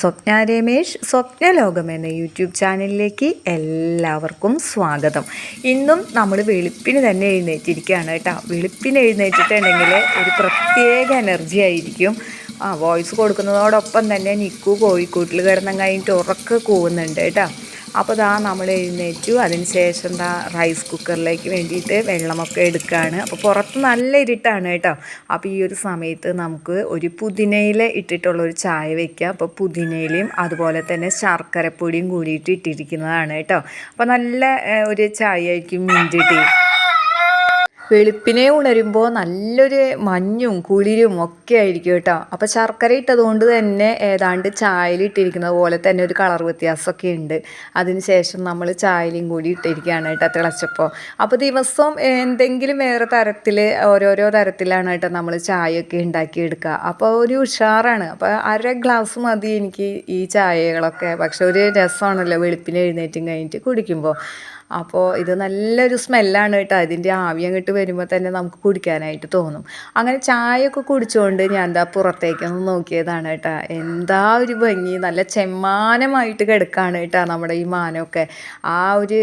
സ്വപ്ന രമേഷ് സ്വപ്ന ലോകം എന്ന യൂട്യൂബ് ചാനലിലേക്ക് എല്ലാവർക്കും സ്വാഗതം. ഇന്നും നമ്മൾ വെളുപ്പിന് തന്നെ എഴുന്നേറ്റിരിക്കുകയാണ് കേട്ടോ. വെളുപ്പിന് എഴുന്നേറ്റിട്ടുണ്ടെങ്കിൽ ഒരു പ്രത്യേക എനർജി ആയിരിക്കും. ആ വോയിസ് കൊടുക്കുന്നതോടൊപ്പം തന്നെ നിക്കു കോഴിക്കോട്ടിൽ കിടന്നും കഴിഞ്ഞിട്ട് ഉറക്കെ കൂവുന്നുണ്ട് കേട്ടോ. അപ്പോൾ ദാ നമ്മൾ എഴുന്നേറ്റു. അതിന് ശേഷം ദാ റൈസ് കുക്കറിലേക്ക് വേണ്ടിയിട്ട് വെള്ളമൊക്കെ എടുക്കുകയാണ് അപ്പോൾ പുറത്ത് നല്ല ഇരുട്ടാണ് കേട്ടോ. അപ്പോൾ ഈ ഒരു സമയത്ത് നമുക്ക് ഒരു പുതിനയില ഇട്ടിട്ടുള്ള ഒരു ചായ വെക്കാം. അപ്പോൾ പുതിനയിലയും അതുപോലെ തന്നെ ശർക്കരപ്പൊടിയും കൂടിയിട്ട് ഇട്ടിരിക്കുന്നതാണ് കേട്ടോ. അപ്പോൾ നല്ല ഒരു ചായ ആയിരിക്കും മിന്റ് ടീ വെളുപ്പിനെ ഉണരുമ്പോൾ നല്ലൊരു മഞ്ഞും കുളിരും ഒക്കെ ആയിരിക്കും കേട്ടോ. അപ്പോൾ ശർക്കര ഇട്ടതുകൊണ്ട് തന്നെ ഏതാണ്ട് ചായയിൽ ഇട്ടിരിക്കുന്നത് പോലെ തന്നെ ഒരു കളർ വ്യത്യാസമൊക്കെ ഉണ്ട്. അതിന് ശേഷം നമ്മൾ ചായയിലും കൂടി ഇട്ടിരിക്കുകയാണ് കേട്ടോ തിളച്ചപ്പോൾ അപ്പോൾ ദിവസവും എന്തെങ്കിലും വേറെ തരത്തിൽ ഓരോരോ തരത്തിലാണ് കേട്ടോ നമ്മൾ ചായയൊക്കെ ഉണ്ടാക്കിയെടുക്കുക. അപ്പോൾ ഒരു ഉഷാറാണ്. അപ്പോൾ അര ഗ്ലാസ് മതി എനിക്ക് ഈ ചായകളൊക്കെ. പക്ഷെ ഒരു രസമാണല്ലോ വെളുപ്പിന് എഴുന്നേറ്റും കഴിഞ്ഞിട്ട് കുടിക്കുമ്പോൾ അപ്പോൾ ഇത് നല്ലൊരു സ്മെല്ലാണ് കേട്ടോ. അതിന്റെ ആവി അങ്ങോട്ട് വരുമ്പോൾ തന്നെ നമുക്ക് കുടിക്കാനായിട്ട് തോന്നും. അങ്ങനെ ചായയൊക്കെ കുടിച്ചുകൊണ്ട് ഞാൻ എന്താ പുറത്തേക്കൊന്ന് നോക്കിയതാണ് കേട്ടോ. എന്താ ഒരു ഭംഗി. നല്ല ചെമ്മാനമായിട്ട് കിടക്കാണ് കേട്ടോ നമ്മുടെ ഈ മാനമൊക്കെ ആ ഒരു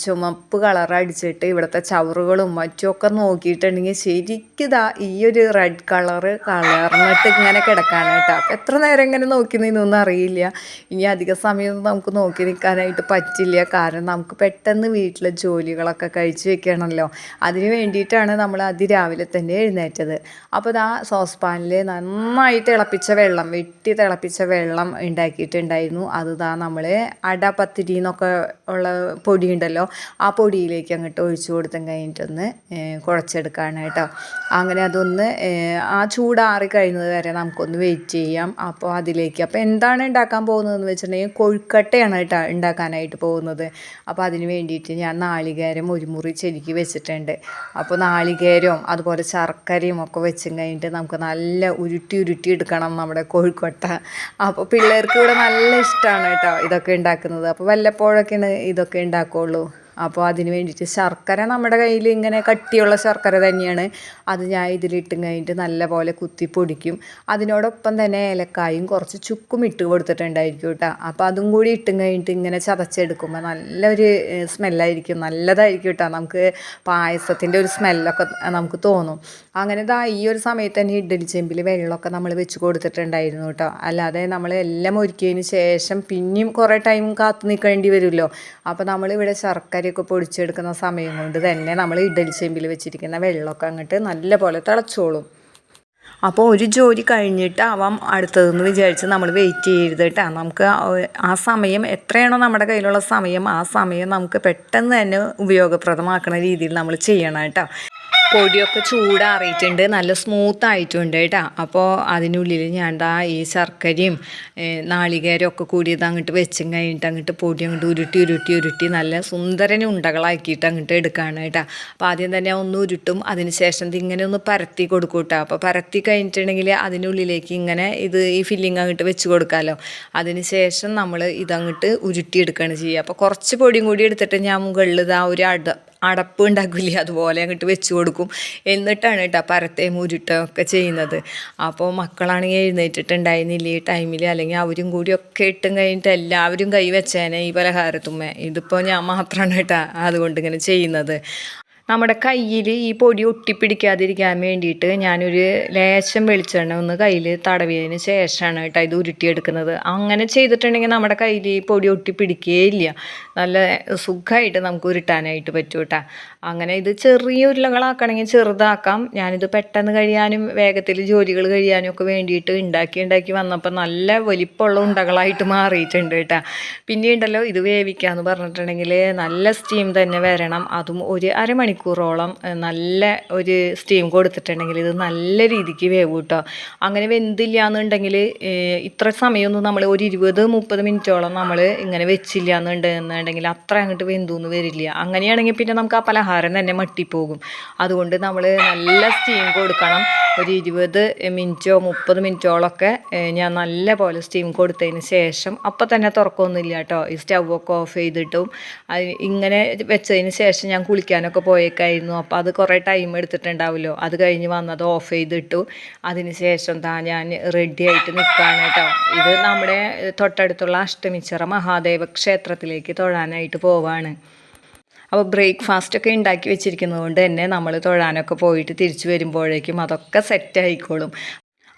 ചുമപ്പ് കളർ അടിച്ചിട്ട് ഇവിടുത്തെ ചവറുകളും മറ്റുമൊക്കെ നോക്കിയിട്ടുണ്ടെങ്കിൽ ശരിക്കും ഇതാ ഈ ഒരു റെഡ് കളറ് കളർന്നിട്ട് ഇങ്ങനെ കിടക്കാനാണ് കേട്ടോ. എത്ര നേരം ഇങ്ങനെ നോക്കി നിന്നൊന്നും അറിയില്ല. ഇനി അധിക സമയം നമുക്ക് നോക്കി നിൽക്കാനായിട്ട് പറ്റില്ല. കാരണം നമുക്ക് പെട്ടെന്ന് വീട്ടിലെ ജോലികളൊക്കെ കഴിച്ചു വെക്കണമല്ലോ അതിന് വേണ്ടിയിട്ടാണ് നമ്മൾ അതിരാവിലെ തന്നെ എഴുന്നേറ്റത്. അപ്പോൾ ഇതാ സോസ്പാനിൽ നന്നായിട്ട് തിളപ്പിച്ച വെള്ളം വെട്ടി തിളപ്പിച്ച വെള്ളം ഉണ്ടാക്കിയിട്ടുണ്ടായിരുന്നു. അത് ഇതാ നമ്മൾ അട പത്തിരി എന്നൊക്കെ ഉള്ള പൊടി ഉണ്ടല്ലോ ആ പൊടിയിലേക്ക് അങ്ങോട്ട് ഒഴിച്ചു കൊടുത്തും കഴിഞ്ഞിട്ടൊന്ന് കുഴച്ചെടുക്കാനാണ് കേട്ടോ. അങ്ങനെ അതൊന്ന് ആ ചൂടാറി കഴിയുന്നത് വരെ നമുക്കൊന്ന് വെയിറ്റ് ചെയ്യാം. അപ്പോൾ അതിലേക്ക് അപ്പോൾ എന്താണ് ഉണ്ടാക്കാൻ പോകുന്നതെന്ന് വെച്ചിട്ടുണ്ടെങ്കിൽ കൊഴുക്കട്ടയാണ് കേട്ടോ ഉണ്ടാക്കാനായിട്ട് പോകുന്നത്. അപ്പോൾ അതിന് വേണ്ടിയിട്ട് ഞാൻ നാളികേരം ഒരു മുറി ചെരുക്കി വെച്ചിട്ടുണ്ട്. അപ്പോൾ നാളികേരവും അതുപോലെ ശർക്കരയും ഒക്കെ വെച്ചും കഴിഞ്ഞിട്ട് നമുക്ക് നല്ല ഉരുട്ടി ഉരുട്ടി എടുക്കണം നമ്മുടെ കോഴിക്കോട്ട. അപ്പോൾ പിള്ളേർക്ക് ഇവിടെ നല്ല ഇഷ്ടമാണ് കേട്ടോ ഇതൊക്കെ ഉണ്ടാക്കുന്നത്. അപ്പോൾ വല്ലപ്പോഴൊക്കെയാണ് ഇതൊക്കെ ഉണ്ടാക്കുകയുള്ളൂ അപ്പോൾ അതിന് വേണ്ടിയിട്ട് ശർക്കര നമ്മുടെ കയ്യിൽ ഇങ്ങനെ കട്ടിയുള്ള ശർക്കര തന്നെയാണ്. അത് ഞാൻ ഇതിലിട്ട് കഴിഞ്ഞിട്ട് നല്ല പോലെ കുത്തി പൊടിക്കും. അതിനോടൊപ്പം തന്നെ ഏലക്കായും കുറച്ച് ചുക്കും ഇട്ട് കൊടുത്തിട്ടുണ്ടായിരിക്കും കേട്ടോ. അപ്പോൾ അതും കൂടി ഇട്ടും കഴിഞ്ഞിട്ട് ഇങ്ങനെ ചതച്ചെടുക്കുമ്പോൾ നല്ലൊരു സ്മെല്ലായിരിക്കും. നല്ലതായിരിക്കും കേട്ടോ. നമുക്ക് പായസത്തിന്റെ ഒരു സ്മെല്ലൊക്കെ നമുക്ക് തോന്നും. അങ്ങനെ ഇതാ ഈ ഒരു സമയത്ത് തന്നെ ഇഡ്ഡലി ചെമ്പിൽ വെള്ളമൊക്കെ നമ്മൾ വെച്ച് കൊടുത്തിട്ടുണ്ടായിരുന്നു കേട്ടോ. അല്ലാതെ നമ്മൾ എല്ലാം ഒരുക്കിയതിന് ശേഷം പിന്നെയും കുറേ ടൈം കാത്തു നിൽക്കേണ്ടി വരുമല്ലോ. അപ്പോൾ നമ്മളിവിടെ ശർക്കരയൊക്കെ പൊടിച്ചെടുക്കുന്ന സമയം കൊണ്ട് തന്നെ നമ്മൾ ഇഡലി ചെമ്പിൽ വെച്ചിരിക്കുന്ന വെള്ളമൊക്കെ അങ്ങോട്ട് നല്ല പോലെ തിളച്ചോളും. അപ്പോൾ ഒരു ജോലി കഴിഞ്ഞിട്ടാവാം അടുത്തതെന്ന് വിചാരിച്ച് നമ്മൾ വെയിറ്റ് ചെയ്യരുത് നമുക്ക് ആ സമയം എത്രയാണോ നമ്മുടെ കയ്യിലുള്ള സമയം ആ സമയം നമുക്ക് പെട്ടെന്ന് തന്നെ ഉപയോഗപ്രദമാക്കുന്ന രീതിയിൽ നമ്മൾ ചെയ്യണം കേട്ടോ. പൊടിയൊക്കെ ചൂടാറിയിട്ടുണ്ട്. നല്ല സ്മൂത്ത് ആയിട്ടുണ്ട് കേട്ടോ. അപ്പോൾ അതിനുള്ളിൽ ഞാൻ ദാ ഈ ശർക്കരയും നാളികേരവും ഒക്കെ കൂടി ഇത് അങ്ങോട്ട് വെച്ചും കഴിഞ്ഞിട്ട് അങ്ങോട്ട് പൊടി അങ്ങോട്ട് ഉരുട്ടി ഉരുട്ടി ഉരുട്ടി നല്ല സുന്ദരന് ഉണ്ടകളാക്കിയിട്ട് അങ്ങോട്ട് എടുക്കുകയാണ് കേട്ടോ. അപ്പോൾ ആദ്യം തന്നെ ഒന്ന് ഉരുട്ടും അതിന് ശേഷം ഇത് ഇങ്ങനെ ഒന്ന് പരത്തി കൊടുക്കും കേട്ടോ. അപ്പോൾ പരത്തി കഴിഞ്ഞിട്ടുണ്ടെങ്കിൽ അതിനുള്ളിലേക്ക് ഇങ്ങനെ ഇത് ഈ ഫില്ലിങ് അങ്ങോട്ട് വെച്ച് കൊടുക്കാമല്ലോ അതിന് ശേഷം നമ്മൾ ഇതങ്ങോട്ട് ഉരുട്ടിയെടുക്കുകയാണ് ചെയ്യുക. അപ്പോൾ കുറച്ച് പൊടിയും കൂടി എടുത്തിട്ട് ഞാൻ മുകളിൽ ഇതാ ഒരു അട അടപ്പ് ഉണ്ടാക്കില്ലേ അതുപോലെ അങ്ങോട്ട് വെച്ച് കൊടുക്കും. എന്നിട്ടാണ് കേട്ടോ പരത്തേം ഉരുട്ടുകയും ഒക്കെ ചെയ്യുന്നത്. അപ്പോൾ മക്കളാണെങ്കിൽ എഴുന്നേറ്റിട്ടുണ്ടായിരുന്നില്ല ഈ ടൈമിൽ അല്ലെങ്കിൽ അവരും കൂടി ഒക്കെ ഇട്ടും കഴിഞ്ഞിട്ട് എല്ലാവരും കൈ വെച്ചേനെ ഈ പലഹാരത്തുമ്മേ. ഇതിപ്പോൾ ഞാൻ മാത്രമാണ് കേട്ടോ അതുകൊണ്ട് ഇങ്ങനെ ചെയ്യുന്നത്. നമ്മുടെ കയ്യിൽ ഈ പൊടി ഒട്ടിപ്പിടിക്കാതിരിക്കാൻ വേണ്ടിയിട്ട് ഞാനൊരു ലേശം വെളിച്ചെണ്ണ ഒന്ന് കയ്യിൽ തടവിയതിന് ശേഷമാണ് കേട്ടോ ഇത് ഉരുട്ടിയെടുക്കുന്നത്. അങ്ങനെ ചെയ്തിട്ടുണ്ടെങ്കിൽ നമ്മുടെ കയ്യിൽ ഈ പൊടി ഒട്ടിപ്പിടിക്കുകയില്ല നല്ല സുഖമായിട്ട് നമുക്ക് ഉരുട്ടാനായിട്ട് പറ്റും കേട്ടോ. അങ്ങനെ ഇത് ചെറിയ ഉരുളകളാക്കണമെങ്കിൽ ചെറുതാക്കാം. ഞാനിത് പെട്ടെന്ന് കഴിയാനും വേഗത്തിൽ ജോലികൾ കഴിയാനും ഒക്കെ വേണ്ടിയിട്ട് ഉണ്ടാക്കി ഉണ്ടാക്കി വന്നപ്പോൾ നല്ല വലിപ്പമുള്ള ഉണ്ടകളായിട്ട് മാറിയിട്ടുണ്ട് കേട്ടോ. പിന്നെ ഉണ്ടല്ലോ ഇത് വേവിക്കാന്ന് പറഞ്ഞിട്ടുണ്ടെങ്കിൽ നല്ല സ്റ്റീം തന്നെ വരണം. അതും ഒരു അരമണിക്കൂറോളം ഏഹ്, നല്ല ഒരു സ്റ്റീം കൊടുത്തിട്ടുണ്ടെങ്കിൽ ഇത് നല്ല രീതിക്ക് വേവ് കിട്ടുക അങ്ങനെ വെന്തില്ല എന്നുണ്ടെങ്കിൽ ഇത്ര സമയമൊന്നും നമ്മൾ ഒരു ഇരുപത് മുപ്പത് മിനിറ്റോളം നമ്മൾ ഇങ്ങനെ വെച്ചില്ല എന്നുണ്ടെന്നുണ്ടെങ്കിൽ അത്ര അങ്ങോട്ട് വെന്തൊന്നും വരില്ല. അങ്ങനെയാണെങ്കിൽ പിന്നെ നമുക്ക് ആ പലഹാരം തന്നെ മട്ടിപ്പോകും. അതുകൊണ്ട് നമ്മൾ നല്ല സ്റ്റീം കൊടുക്കണം. ഒരു ഇരുപത് മിനിറ്റോ മുപ്പത് മിനിറ്റോളൊക്കെ ഞാൻ നല്ല പോലെ സ്റ്റീം കൊടുത്തതിന് ശേഷം അപ്പം തന്നെ തുറക്കൊന്നുമില്ല കേട്ടോ ഈ സ്റ്റൗവൊക്കെ ഓഫ് ചെയ്തിട്ടും ഇങ്ങനെ വെച്ചതിന് ശേഷം ഞാൻ കുളിക്കാനൊക്കെ പോയ പോയേക്കായിരുന്നു അപ്പോൾ അത് കുറേ ടൈം എടുത്തിട്ടുണ്ടാവുമല്ലോ അത് കഴിഞ്ഞ് വന്നത് ഓഫ് ചെയ്തിട്ടു. അതിന് ശേഷം താ ഞാൻ റെഡി ആയിട്ട് നിൽക്കുകയാണ് കേട്ടോ ഇത് നമ്മുടെ തൊട്ടടുത്തുള്ള അഷ്ടമിച്ചിറ മഹാദേവ ക്ഷേത്രത്തിലേക്ക് തൊഴാനായിട്ട് പോവാണ്. അപ്പോൾ ബ്രേക്ക്ഫാസ്റ്റ് ഒക്കെ ഉണ്ടാക്കി വെച്ചിരിക്കുന്നത് കൊണ്ട് തന്നെ നമ്മൾ തൊഴാനൊക്കെ പോയിട്ട് തിരിച്ചു വരുമ്പോഴേക്കും അതൊക്കെ സെറ്റ് ആയിക്കോളും.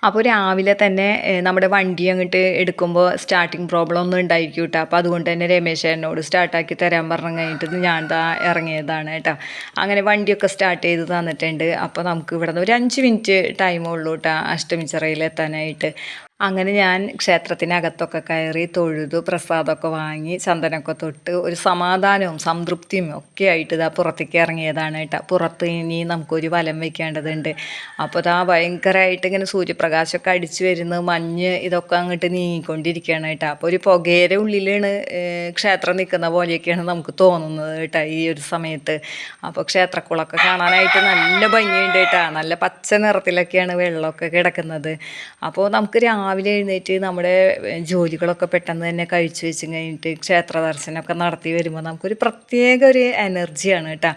അപ്പോൾ രാവിലെ തന്നെ നമ്മുടെ വണ്ടി അങ്ങോട്ട് എടുക്കുമ്പോൾ സ്റ്റാർട്ടിങ് പ്രോബ്ലം ഒന്നും ഉണ്ടായിരിക്കും കേട്ടോ അപ്പോൾ അതുകൊണ്ട് തന്നെ രമേശ് എന്നോട് സ്റ്റാർട്ടാക്കി തരാൻ പറഞ്ഞു കഴിഞ്ഞിട്ട് ഞാൻ ദാ ഇറങ്ങിയതാണ് കേട്ടോ അങ്ങനെ വണ്ടിയൊക്കെ സ്റ്റാർട്ട് ചെയ്ത് തന്നിട്ടുണ്ട്. അപ്പോൾ നമുക്ക് ഇവിടെ നിന്ന് ഒരു അഞ്ച് മിനിറ്റ് ടൈമേ ഉള്ളൂ കേട്ടോ അഷ്ടമിച്ചിറയിൽ എത്താനായിട്ട് അങ്ങനെ ഞാൻ ക്ഷേത്രത്തിനകത്തൊക്കെ കയറി തൊഴുതു പ്രസാദമൊക്കെ വാങ്ങി ചന്ദനമൊക്കെ തൊട്ട് ഒരു സമാധാനവും സംതൃപ്തിയും ഒക്കെ ആയിട്ട് ഇതാ പുറത്തേക്ക് ഇറങ്ങിയതാണ് കേട്ടോ. പുറത്ത് ഇനി നമുക്കൊരു വലം വെക്കേണ്ടതുണ്ട്. അപ്പോൾ ഇതാ ഭയങ്കരമായിട്ട് ഇങ്ങനെ സൂര്യപ്രകാശമൊക്കെ അടിച്ചു വരുന്ന മഞ്ഞ് ഇതൊക്കെ അങ്ങോട്ട് നീങ്ങിക്കൊണ്ടിരിക്കുകയാണ് കേട്ടോ. അപ്പോൾ ഒരു പുകയുടെ ഉള്ളിലാണ് ക്ഷേത്രം നിൽക്കുന്ന പോലെയൊക്കെയാണ് നമുക്ക് തോന്നുന്നത് കേട്ടോ ഈ ഒരു സമയത്ത്. അപ്പോൾ ക്ഷേത്രക്കുളമൊക്കെ കാണാനായിട്ട് നല്ല ഭംഗിയുണ്ട് കേട്ടോ. നല്ല പച്ച നിറത്തിലൊക്കെയാണ് വെള്ളമൊക്കെ കിടക്കുന്നത്. അപ്പോൾ നമുക്ക് എഴുന്നേറ്റ് നമ്മുടെ ജോലികളൊക്കെ പെട്ടെന്ന് തന്നെ കഴിച്ചു വെച്ച് കഴിഞ്ഞിട്ട് ക്ഷേത്ര ദർശനമൊക്കെ നടത്തി വരുമ്പോൾ നമുക്കൊരു പ്രത്യേക ഒരു എനർജിയാണ് കേട്ടോ.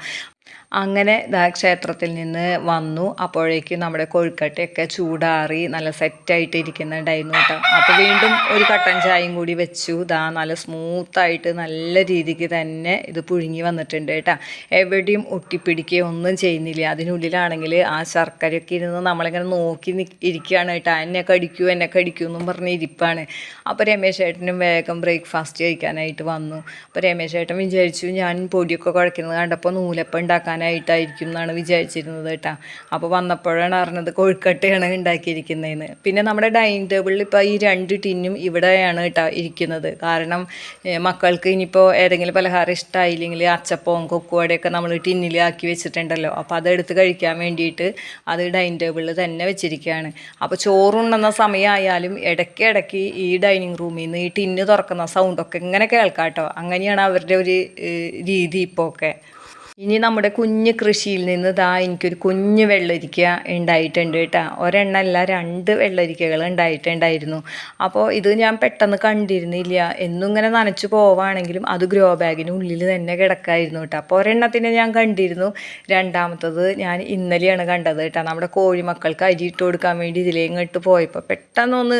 അങ്ങനെ ക്ഷേത്രത്തിൽ നിന്ന് വന്നു. അപ്പോഴേക്കും നമ്മുടെ കൊഴുക്കട്ടയൊക്കെ ചൂടാറി നല്ല സെറ്റായിട്ട് ഇരിക്കുന്നുണ്ടായിരുന്നു കേട്ടോ. അപ്പോൾ വീണ്ടും ഒരു കട്ടൻ ചായയും കൂടി വെച്ചു. ദാ നല്ല സ്മൂത്തായിട്ട് നല്ല രീതിക്ക് തന്നെ ഇത് പുഴുങ്ങി വന്നിട്ടുണ്ട് കേട്ടോ. എവിടെയും ഒട്ടിപ്പിടിക്കുകയോ ഒന്നും ചെയ്യുന്നില്ല. അതിനുള്ളിലാണെങ്കിൽ ആ ശർക്കരയൊക്കെ ഇരുന്ന് നമ്മളിങ്ങനെ നോക്കി ഇരിക്കുകയാണ് കേട്ടോ. എന്നെ കടിക്കൂ എന്നെ കടിക്കൂ എന്നും പറഞ്ഞ് ഇരിപ്പാണ്. അപ്പോൾ രമേശ് ചേട്ടനും വേഗം ബ്രേക്ക്ഫാസ്റ്റ് കഴിക്കാനായിട്ട് വന്നു. അപ്പോൾ രമേശ് ചേട്ടൻ വിചാരിച്ചു ഞാൻ പൊടിയൊക്കെ കുഴക്കുന്നത് കണ്ടപ്പോൾ നൂലപ്പം ഉണ്ടാക്കാനായിട്ടായിരിക്കും എന്നാണ് വിചാരിച്ചിരുന്നത് കേട്ടോ. അപ്പോൾ വന്നപ്പോഴാണ് അറിഞ്ഞത് കോഴിക്കട്ടയാണ് ഉണ്ടാക്കിയിരിക്കുന്നതെന്ന്. പിന്നെ നമ്മുടെ ഡൈനിങ് ടേബിളിൽ ഇപ്പോൾ ഈ രണ്ട് ടിന്നും ഇവിടെയാണ് കേട്ടോ ഇരിക്കുന്നത്. കാരണം മക്കൾക്ക് ഇനിയിപ്പോൾ ഏതെങ്കിലും പലഹാരം ഇഷ്ടമായില്ലെങ്കിൽ അച്ചപ്പവും കൊക്കുവടയൊക്കെ നമ്മൾ ടിന്നിൽ ആക്കി വെച്ചിട്ടുണ്ടല്ലോ. അപ്പോൾ അതെടുത്ത് കഴിക്കാൻ വേണ്ടിയിട്ട് അത് ഡൈനിങ് ടേബിളിൽ തന്നെ വെച്ചിരിക്കുകയാണ്. അപ്പോൾ ചോറുണ്ടെന്ന സമയമായാലും ഇടയ്ക്ക് ഇടയ്ക്ക് ഈ ഡൈനിങ് റൂമിൽ നിന്ന് ഈ ടിന്ന് തുറക്കുന്ന സൗണ്ടൊക്കെ ഇങ്ങനെ കേൾക്കാം കേട്ടോ അങ്ങനെയാണ് അവരുടെ ഒരു രീതി ഇപ്പോൾ ഒക്കെ. ഇനി നമ്മുടെ കുഞ്ഞ് കൃഷിയിൽ നിന്ന് ദാ എനിക്കൊരു കുഞ്ഞ് വെള്ളരിക്ക ഉണ്ടായിട്ടുണ്ട് കേട്ടോ. ഒരെണ്ണമല്ല രണ്ട് വെള്ളരിക്കകൾ ഉണ്ടായിട്ടുണ്ടായിരുന്നു. അപ്പോൾ ഇത് ഞാൻ പെട്ടെന്ന് കണ്ടിരുന്നില്ല. എന്നും ഇങ്ങനെ നനച്ചു പോവാണെങ്കിലും അത് ഗ്രോ ബാഗിന് ഉള്ളിൽ തന്നെ കിടക്കായിരുന്നു കേട്ടോ. അപ്പോൾ ഒരെണ്ണത്തിനെ ഞാൻ കണ്ടിരുന്നു. രണ്ടാമത്തത് ഞാൻ ഇന്നലെയാണ് കണ്ടത് കേട്ടോ. നമ്മുടെ കോഴിമക്കൾക്ക് അരി ഇട്ട് കൊടുക്കാൻ വേണ്ടി ഇതിലേ ഇങ്ങോട്ട് പോയപ്പോൾ പെട്ടെന്നൊന്ന്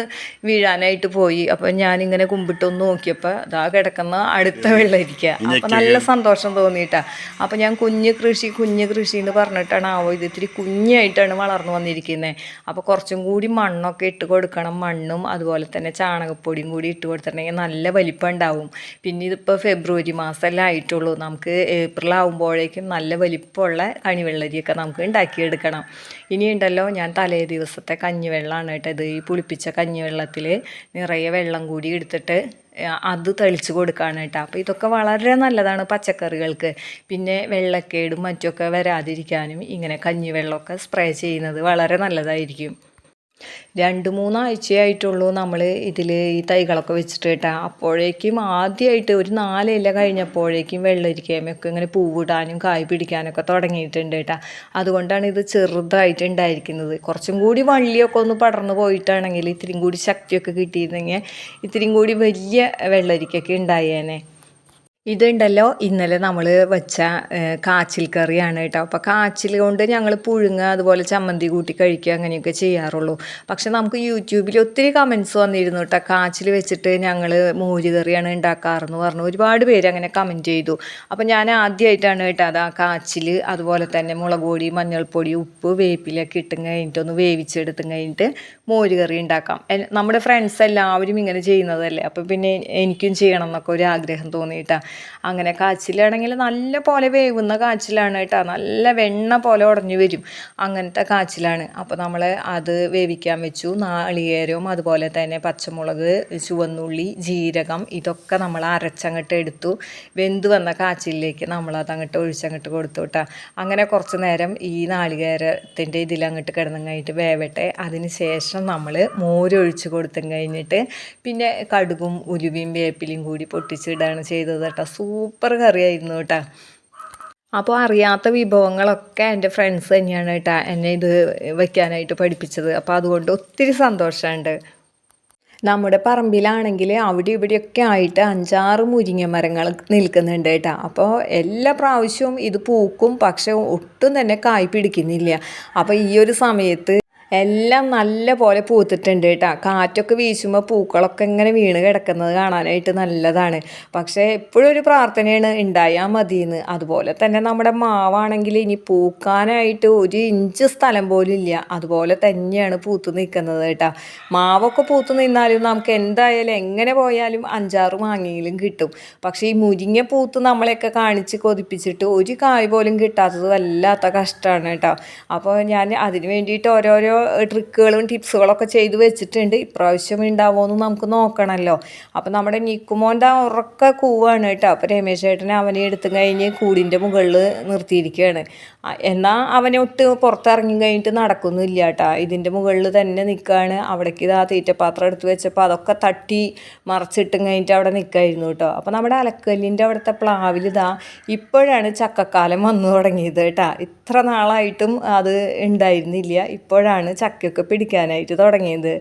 വീഴാനായിട്ട് പോയി. അപ്പോൾ ഞാനിങ്ങനെ കുമ്പിട്ടൊന്ന് നോക്കിയപ്പോൾ അതാ കിടക്കുന്ന അടുത്ത വെള്ളരിക്ക. അപ്പോൾ നല്ല സന്തോഷം തോന്നിയിട്ടാ അപ്പോൾ ഞാൻ കുഞ്ഞ് കൃഷി കുഞ്ഞ് കൃഷി എന്ന് പറഞ്ഞിട്ടാണ് ആവോ ഇത് ഇത്തിരി കുഞ്ഞായിട്ടാണ് വളർന്നു വന്നിരിക്കുന്നത് അപ്പോൾ കുറച്ചും കൂടി മണ്ണൊക്കെ ഇട്ട് കൊടുക്കണം. മണ്ണും അതുപോലെ തന്നെ ചാണകപ്പൊടിയും കൂടി ഇട്ട് കൊടുത്തിട്ടുണ്ടെങ്കിൽ നല്ല വലിപ്പം ഉണ്ടാവും. പിന്നെ ഇതിപ്പോൾ ഫെബ്രുവരി മാസമല്ലേ ആയിട്ടുള്ളൂ. നമുക്ക് ഏപ്രിൽ ആകുമ്പോഴേക്കും നല്ല വലിപ്പമുള്ള കണിവെള്ളരിയൊക്കെ നമുക്ക് ഉണ്ടാക്കിയെടുക്കണം. ഇനിയുണ്ടല്ലോ ഞാൻ തലേ ദിവസത്തെ കഞ്ഞിവെള്ളമാണ് കേട്ടോ ഇത്. ഈ പുളിപ്പിച്ച കഞ്ഞിവെള്ളത്തിൽ നിറയെ വെള്ളം കൂടി എടുത്തിട്ട് അത് തളിച്ച് കൊടുക്കുകയാണ് കേട്ടോ. അപ്പോൾ ഇതൊക്കെ വളരെ നല്ലതാണ് പച്ചക്കറികൾക്ക്. പിന്നെ വെള്ളക്കേടും മറ്റുമൊക്കെ വരാതിരിക്കാനും ഇങ്ങനെ കഞ്ഞിവെള്ളമൊക്കെ സ്പ്രേ ചെയ്യുന്നത് വളരെ നല്ലതായിരിക്കും. രണ്ട് മൂന്നാഴ്ചയായിട്ടുള്ളൂ നമ്മൾ ഇതിൽ ഈ തൈകളൊക്കെ വെച്ചിട്ട് കേട്ടോ. അപ്പോഴേക്കും ആദ്യമായിട്ട് ഒരു നാലില കഴിഞ്ഞപ്പോഴേക്കും വെള്ളരിക്കയമൊക്കെ ഇങ്ങനെ പൂവിടാനും കായ് പിടിക്കാനൊക്കെ തുടങ്ങിയിട്ടുണ്ട് കേട്ടോ. അതുകൊണ്ടാണ് ഇത് ചെറുതായിട്ട് ഉണ്ടായിരിക്കുന്നത്. കുറച്ചും കൂടി വള്ളിയൊക്കെ ഒന്ന് പടർന്നു പോയിട്ടാണെങ്കിൽ ഇത്തിരിയും കൂടി ശക്തിയൊക്കെ കിട്ടിയിരുന്നെങ്കിൽ ഇത്തിരിയും കൂടി വലിയ വെള്ളരിക്കൊക്കെ ഉണ്ടായേനെ. ഇതുണ്ടല്ലോ ഇന്നലെ നമ്മൾ വെച്ച കാച്ചിൽ കറിയാണ് കേട്ടോ. അപ്പോൾ കാച്ചിൽ കൊണ്ട് ഞങ്ങൾ പുഴുങ്ങ അതുപോലെ ചമ്മന്തി കൂട്ടി കഴിക്കുക അങ്ങനെയൊക്കെ ചെയ്യാറുള്ളൂ. പക്ഷെ നമുക്ക് യൂട്യൂബിൽ ഒത്തിരി കമൻസ് വന്നിരുന്നു കേട്ടോ. കാച്ചിൽ വെച്ചിട്ട് ഞങ്ങൾ മോര് കറിയാണ് ഉണ്ടാക്കാറെന്ന് പറഞ്ഞു. ഒരുപാട് പേര് അങ്ങനെ കമന്റ് ചെയ്തു. അപ്പോൾ ഞാൻ ആദ്യമായിട്ടാണ് കേട്ടോ അത് ആ കാച്ചിൽ അതുപോലെ തന്നെ മുളക് പൊടി മഞ്ഞൾപ്പൊടി ഉപ്പ് വേപ്പിലൊക്കെ ഇട്ടും കഴിഞ്ഞിട്ട് ഒന്ന് വേവിച്ചെടുത്തും കഴിഞ്ഞിട്ട് മോര് കറി ഉണ്ടാക്കാം. നമ്മുടെ ഫ്രണ്ട്സ് എല്ലാവരും ഇങ്ങനെ ചെയ്യുന്നതല്ലേ? അപ്പോൾ പിന്നെ എനിക്കും ചെയ്യണം എന്നൊക്കെ ഒരു ആഗ്രഹം തോന്നിയിട്ടാ അങ്ങനെ കാച്ചിലാണെങ്കിൽ നല്ല പോലെ വേവുന്ന കാച്ചിലാണ് കേട്ടോ. നല്ല വെണ്ണ പോലെ ഉടഞ്ഞു വരും അങ്ങനത്തെ കാച്ചിലാണ്. അപ്പോൾ നമ്മൾ അത് വേവിക്കാൻ വെച്ചു. നാളികേരവും അതുപോലെ തന്നെ പച്ചമുളക് ചുവന്നുള്ളി ജീരകം ഇതൊക്കെ നമ്മൾ അരച്ചങ്ങട്ട് എടുത്തു. വെന്ത് വന്ന കാച്ചിലേക്ക് നമ്മളത് അങ്ങോട്ട് ഒഴിച്ചങ്ങട്ട് കൊടുത്തു കേട്ടോ. അങ്ങനെ കുറച്ച് നേരം ഈ നാളികേരത്തിന്റെ ഇതിലങ്ങോട്ട് കിടന്നും കഴിഞ്ഞിട്ട് വേവട്ടെ. അതിന് ശേഷം നമ്മൾ മോരൊഴിച്ച് കൊടുത്തും കഴിഞ്ഞിട്ട് പിന്നെ കടുകും ഉലുവയും വേപ്പിലയും കൂടി പൊട്ടിച്ചിടുകയാണ് ചെയ്തത് കേട്ടോ. സൂപ്പർ കറിയായിരുന്നു കേട്ടോ. അപ്പോൾ അറിയാത്ത വിഭവങ്ങളൊക്കെ എന്റെ ഫ്രണ്ട്സ് തന്നെയാണ് കേട്ടോ എന്നെ ഇത് വയ്ക്കാനായിട്ട് പഠിപ്പിച്ചത്. അപ്പോൾ അതുകൊണ്ട് ഒത്തിരി സന്തോഷമുണ്ട്. നമ്മുടെ പറമ്പിലാണെങ്കിൽ അവിടെ ഇവിടെയൊക്കെ ആയിട്ട് അഞ്ചാറ് മുരിങ്ങ മരങ്ങൾ നിൽക്കുന്നുണ്ട് കേട്ടോ. അപ്പോൾ എല്ലാ പ്രാവശ്യവും ഇത് പൂക്കും പക്ഷെ ഒട്ടും തന്നെ കായ് പിടിക്കുന്നില്ല. അപ്പോൾ ഈ ഒരു സമയത്ത് എല്ലാം നല്ല പോലെ പൂത്തിട്ടുണ്ട് കേട്ടോ. കാറ്റൊക്കെ വീശുമ്പോൾ പൂക്കളൊക്കെ ഇങ്ങനെ വീണ് കിടക്കുന്നത് കാണാനായിട്ട് നല്ലതാണ്. പക്ഷേ എപ്പോഴും ഒരു പ്രാർത്ഥനയാണ് ഉണ്ടായാൽ മതിയെന്ന്. അതുപോലെ തന്നെ നമ്മുടെ മാവാണെങ്കിൽ ഇനി പൂക്കാനായിട്ട് ഒരു ഇഞ്ച് സ്ഥലം പോലും ഇല്ല. അതുപോലെ തന്നെയാണ് പൂത്ത് നിൽക്കുന്നത് കേട്ടോ. മാവൊക്കെ പൂത്ത് നിന്നാലും നമുക്ക് എന്തായാലും എങ്ങനെ പോയാലും അഞ്ചാറ് മാങ്ങയിലും കിട്ടും. പക്ഷേ ഈ മുരിങ്ങ പൂത്ത് നമ്മളെയൊക്കെ കാണിച്ച് കൊതിപ്പിച്ചിട്ട് ഒരു കായ് പോലും കിട്ടാത്തത് വല്ലാത്ത കഷ്ടമാണ് കേട്ടോ. അപ്പോൾ ഞാൻ അതിന് വേണ്ടിയിട്ട് ഓരോരോ ട്രിക്കുകളും ടിപ്സുകളൊക്കെ ചെയ്തു വെച്ചിട്ടുണ്ട്. ഇപ്രാവശ്യം ഉണ്ടാവുമെന്ന് നമുക്ക് നോക്കണമല്ലോ അപ്പോൾ നമ്മുടെ നിക്കുമോന്റെ ഉറക്ക കൂവാണ് കേട്ടോ. അപ്പോൾ രമേശ് ചേട്ടനെ അവനെ എടുത്തു കഴിഞ്ഞ് കൂടിന്റെ മുകളിൽ നിർത്തിയിരിക്കുകയാണ് എന്നാൽ അവനെ ഒട്ട് പുറത്തിറങ്ങി കഴിഞ്ഞിട്ട് നടക്കുന്നില്ല കേട്ടോ. ഇതിന്റെ മുകളിൽ തന്നെ നിൽക്കുകയാണ് അവിടേക്ക് ഇതാ തീറ്റപ്പാത്രം എടുത്ത് വെച്ചപ്പോൾ അതൊക്കെ തട്ടി മറച്ചിട്ടും കഴിഞ്ഞിട്ട് അവിടെ നിൽക്കായിരുന്നു കേട്ടോ. അപ്പോൾ നമ്മുടെ അലക്കല്ലിന്റെ അവിടുത്തെ പ്ലാവിൽ ഇതാ ഇപ്പോഴാണ് ചക്കക്കാലം വന്നു തുടങ്ങിയത് കേട്ടോ. ഇത്ര നാളായിട്ടും അത് ഉണ്ടായിരുന്നില്ല. ഇപ്പോഴാണ് ചക്കയൊക്കെ പിടിക്കാനായിട്ട് തുടങ്ങിയത്.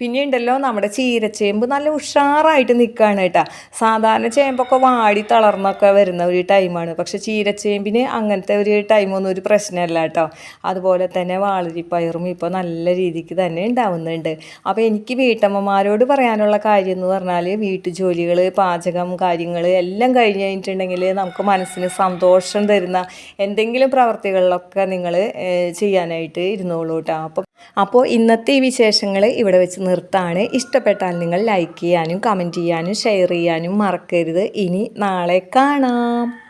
പിന്നെ ഉണ്ടല്ലോ നമ്മുടെ ചീരച്ചേമ്പ് നല്ല ഉഷാറായിട്ട് നിൽക്കുകയാണ് കേട്ടോ. സാധാരണ ചേമ്പൊക്കെ വാടി തളർന്നൊക്കെ വരുന്ന ഒരു ടൈമാണ്. പക്ഷെ ചീരച്ചേമ്പിന് അങ്ങനത്തെ ഒരു ടൈമൊന്നും ഒരു പ്രശ്നമല്ല കേട്ടോ. അതുപോലെ തന്നെ വാളരിപ്പയറും ഇപ്പോൾ നല്ല രീതിക്ക് തന്നെ ഉണ്ടാവുന്നുണ്ട്. അപ്പോൾ എനിക്ക് വീട്ടമ്മമാരോട് പറയാനുള്ള കാര്യം എന്ന് പറഞ്ഞാൽ വീട്ടുജോലികൾ പാചകം കാര്യങ്ങൾ എല്ലാം കഴിഞ്ഞ് കഴിഞ്ഞിട്ടുണ്ടെങ്കിൽ നമുക്ക് മനസ്സിന് സന്തോഷം തരുന്ന എന്തെങ്കിലും പ്രവർത്തികളിലൊക്കെ നിങ്ങൾ ചെയ്യാനായിട്ട് ഇരുന്നോളൂ കേട്ടോ. അപ്പോൾ അപ്പോൾ ഇന്നത്തെ ഈ വിശേഷങ്ങൾ ഇവിടെ വെച്ച് നിർത്താണ്. ഇഷ്ടപ്പെട്ടാൽ നിങ്ങൾ ലൈക്ക് ചെയ്യാനും കമന്റ് ചെയ്യാനും ഷെയർ ചെയ്യാനും മറക്കരുത്. ഇനി നാളെ കാണാം.